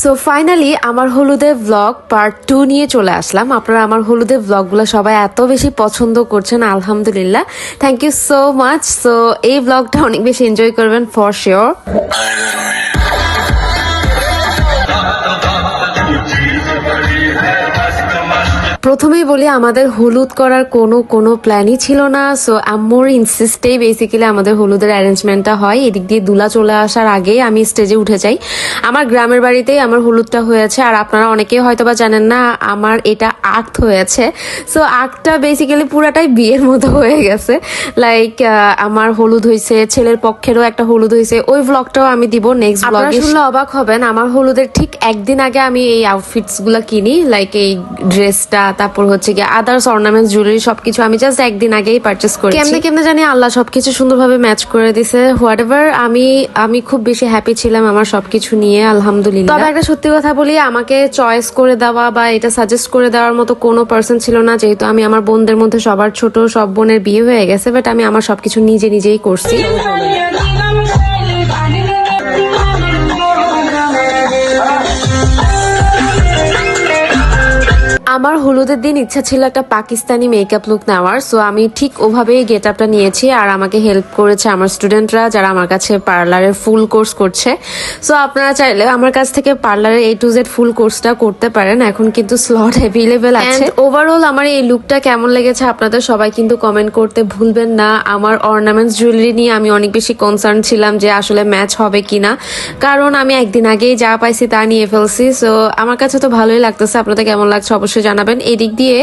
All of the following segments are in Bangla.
সো ফাইনালি আমার হলুদের ব্লগ পার্ট টু নিয়ে চলে আসলাম। আপনারা আমার হলুদের ব্লগগুলো সবাই এত বেশি পছন্দ করছেন, আলহামদুলিল্লাহ। Thank you so much so এই ব্লগটা অনেক বেশি এনজয় করবেন ফর শিওর প্রথমেই বলি আমাদের হলুদ করার কোনো কোনো প্ল্যানই ছিল না। সো আম্মুর ইনসিস্টেই বেসিক্যালি আমাদের হলুদের অ্যারেঞ্জমেন্টটা হয়। এদিক দিয়ে দুলা চলে আসার আগে আমি স্টেজে উঠে যাই। আমার গ্রামের বাড়িতেই আমার হলুদটা হয়েছে। আর আপনারা অনেকেই হয়তো বা জানেন না আমার এটা আক্ট হয়েছে। সো আক্টটা বেসিক্যালি পুরাটাই বিয়ের মতো হয়ে গেছে। লাইক আমার হলুদ হয়েছে ছেলের পক্ষেরও একটা হলুদ হয়েছে ওই ব্লগটাও আমি দিব নেক্সট ব্লগে শুনলে অবাক হবেন আমার হলুদের ঠিক একদিন আগে আমি এই আউটফিটসগুলা কিনি লাইক এই ড্রেসটা তারপর হচ্ছে কি আদার্স অর্নামেন্টস জুয়েলারি সবকিছু আমি জাস্ট একদিন আগেই পারচেস করি কেমনে কেমনে জানি আল্লাহ সবকিছু সুন্দরভাবে ম্যাচ করে দিছে। হোয়াট এভার আমি আমি খুব বেশি হ্যাপি ছিলাম আমার সবকিছু নিয়ে আলহামদুলিল্লাহ। তবে একটা সত্যি কথা বলি আমাকে চয়েস করে দেওয়া বা এটা সাজেস্ট করে দেওয়ার মতো কোনো পার্সন ছিল না যেহেতু আমি আমার বোনদের মধ্যে সবার ছোট সব বোনের বিয়ে হয়ে গেছে বাট আমি আমার সবকিছু নিজে নিজেই করছি। আমার হলুদের দিন ইচ্ছা ছিল একটা পাকিস্তানি মেকআপ লুক নেওয়ার সো আমি ঠিক ওভাবেই গেট আপটা নিয়েছি আর আমাকে হেল্প করেছে আমার স্টুডেন্টরা যারা আমার কাছে পার্লারের ফুল কোর্স করছে। সো আপনারা চাইলে আমার কাছ থেকে পার্লারের এ টু জেড ফুল কোর্সটা করতে পারেন, এখন কিন্তু স্লট অ্যাভেলেবেল আছে। ওভারঅল আমার এই লুকটা কেমন লেগেছে আপনাদের সবাই কিন্তু কমেন্ট করতে ভুলবেন না। আমার অর্নামেন্টস জুয়েলারি নিয়ে আমি অনেক বেশি কনসার্ন ছিলাম যে আসলে ম্যাচ হবে কিনা। কারণ আমি একদিন আগেই যা পাইছি তা নিয়ে ফেলছি সো আমার কাছে তো ভালোই লাগতেছে। আপনাদের কেমন লাগছে অবশ্যই জানাবেন। এদিক দিয়ে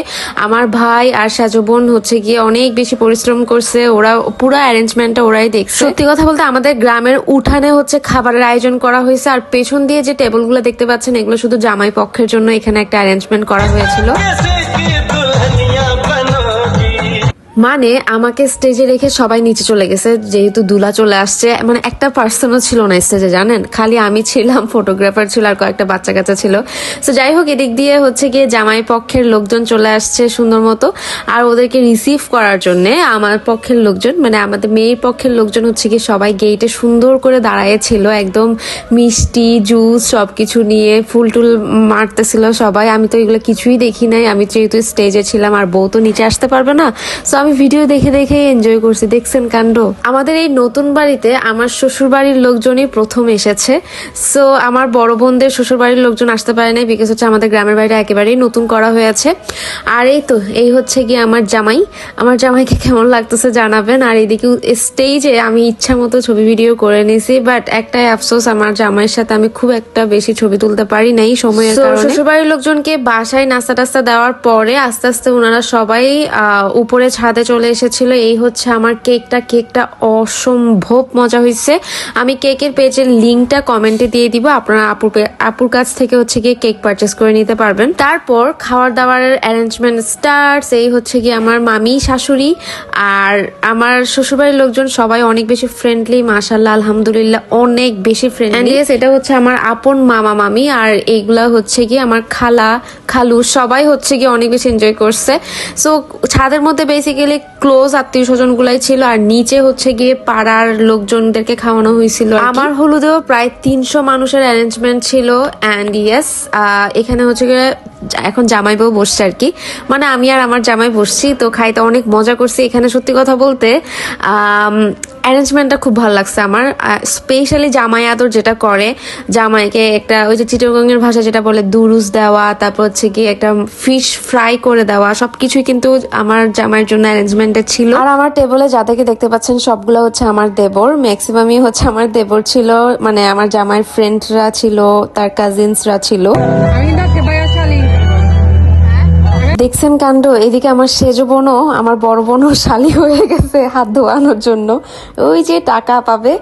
আমার ভাই আর সাজু বোন হচ্ছে গিয়ে অনেক বেশি পরিশ্রম করছে। ওরা পুরো অ্যারেঞ্জমেন্টটা ওরাই দেখছে। সত্যি কথা বলতে আমাদের গ্রামের উঠানে হচ্ছে খাবারের আয়োজন করা হয়েছে। আর পেছন দিয়ে যে টেবিলগুলো দেখতে পাচ্ছেন এগুলো শুধু জামাই পক্ষের জন্য এখানে একটা অ্যারেঞ্জমেন্ট করা হয়েছিল। মানে আমাকে স্টেজে রেখে সবাই নিচে চলে গেছে, যেহেতু দুলা চলে আসছে। মানে একটা পার্সনও ছিল না স্টেজে জানেন? খালি আমি ছিলাম ফটোগ্রাফার ছিল আর কয়েকটা বাচ্চা কাচ্চা ছিল। তো যাই হোক, এদিক দিয়ে হচ্ছে গিয়ে জামাই পক্ষের লোকজন চলে আসছে সুন্দর মতো। আর ওদেরকে রিসিভ করার জন্য আমার পক্ষের লোকজন মানে আমাদের মেয়ের পক্ষের লোকজন হচ্ছে গিয়ে সবাই গেটে সুন্দর করে দাঁড়ায় ছিল। একদম মিষ্টি জুস সব কিছু নিয়ে ফুল টুল মারতেছিল সবাই। আমি তো এগুলো কিছুই দেখি নাই। আমি যেহেতু স্টেজে ছিলাম, আর বউ তো নিচে আসতে পারবে না। সো আমি ভিডিও দেখে দেখে এনজয় করছি দেখছেন কাণ্ড? আমাদের এই নতুন বাড়িতে আমার শ্বশুর বাড়ির লোকজনই প্রথম এসেছে। সো আমার বড় বোনদের শ্বশুর বাড়ির লোকজন আসতে পারে নাই বিকজ হচ্ছে আমাদের গ্রামের বাড়িটা একেবারেই নতুন করা হয়েছে আর এই তো এই হচ্ছে গিয়ে আমার জামাই। আমার জামাইকে কেমন লাগতেছে জানাবেন। আর এদিকে স্টেজে আমি ইচ্ছা মতো ছবি ভিডিও করে নিয়েছি বাট একটাই আফসোস আমার জামাইয়ের সাথে আমি খুব একটা বেশি ছবি তুলতে পারি নাই সময়ের কারণে। শ্বশুরবাড়ির লোকজনকে বাসায় নাস্তা টাস্তা দেওয়ার পরে আস্তে আস্তে ওনারা সবাই আহ, উপরে ছাদে চলে এসেছিল। এই হচ্ছে আমার কেকটা। কেকটা অসম্ভব মজা হয়েছে। আমি কেকের পেজের লিঙ্কটা কমেন্টে দিয়ে দিব। আপনারা আপুর আপুর কাছ থেকে হচ্ছে গিয়ে কেক পারচেস করে নিতে পারবেন। তারপর খাওয়ার দাওয়ারের অ্যারেঞ্জমেন্ট স্টার্টস এই হচ্ছে গিয়ে আমার মামি, শাশুড়ি আর আমার শ্বশুরবাড়ির লোকজন সবাই অনেক বেশি ফ্রেন্ডলি মাশাল্লাহ আলহামদুলিল্লাহ, অনেক বেশি ফ্রেন্ডলি এটা হচ্ছে আমার আপন মামা মামি আর এইগুলা হচ্ছে গিয়ে আমার খালা খালু, সবাই হচ্ছে গিয়ে অনেক বেশি এনজয় করছে। সো ছাদের মধ্যে বেসিক্যালি ক্লোজ আত্মীয় স্বজনগুলাই ছিল আর নিচে হচ্ছে গিয়ে পাড়ার লোকজনদেরকে খাওয়ানো হয়েছিল আমার হলুদেও প্রায় তিনশো মানুষের অ্যারেঞ্জমেন্ট ছিল অ্যান্ড ইয়েস এখানে হচ্ছে গিয়ে এখন জামাই বউ বসছে আর কি। মানে আমি আর আমার জামাই বসছি তো খাইতে অনেক মজা করছি। এখানে সত্যি কথা বলতে অ্যারেঞ্জমেন্টটা খুব ভালো লাগছে আমার। স্পেশালি জামাই আদর যেটা করে জামাইকে একটা ওই যে চিটগঙ্গের ভাষা যেটা বলে দুরুস দেওয়া তারপর হচ্ছে কি একটা ফিশ ফ্রাই করে দেওয়া সব কিছুই কিন্তু আমার জামাইয়ের জন্য অ্যারেঞ্জমেন্টে ছিল। আর আমার টেবলে যাদেরকে দেখতে পাচ্ছেন সবগুলো হচ্ছে আমার দেবর। ম্যাক্সিমামই হচ্ছে আমার দেবর ছিল মানে আমার জামাইয়ের ফ্রেন্ডরা ছিল তার কাজিনসরা ছিল। দেখছেন কাণ্ড? এদিকে আমার সেজ বোনও, আমার বড় বোনও শালি হয়ে গেছে হাত ধোয়ানোর জন্য। ওই যে টাকা পাবে।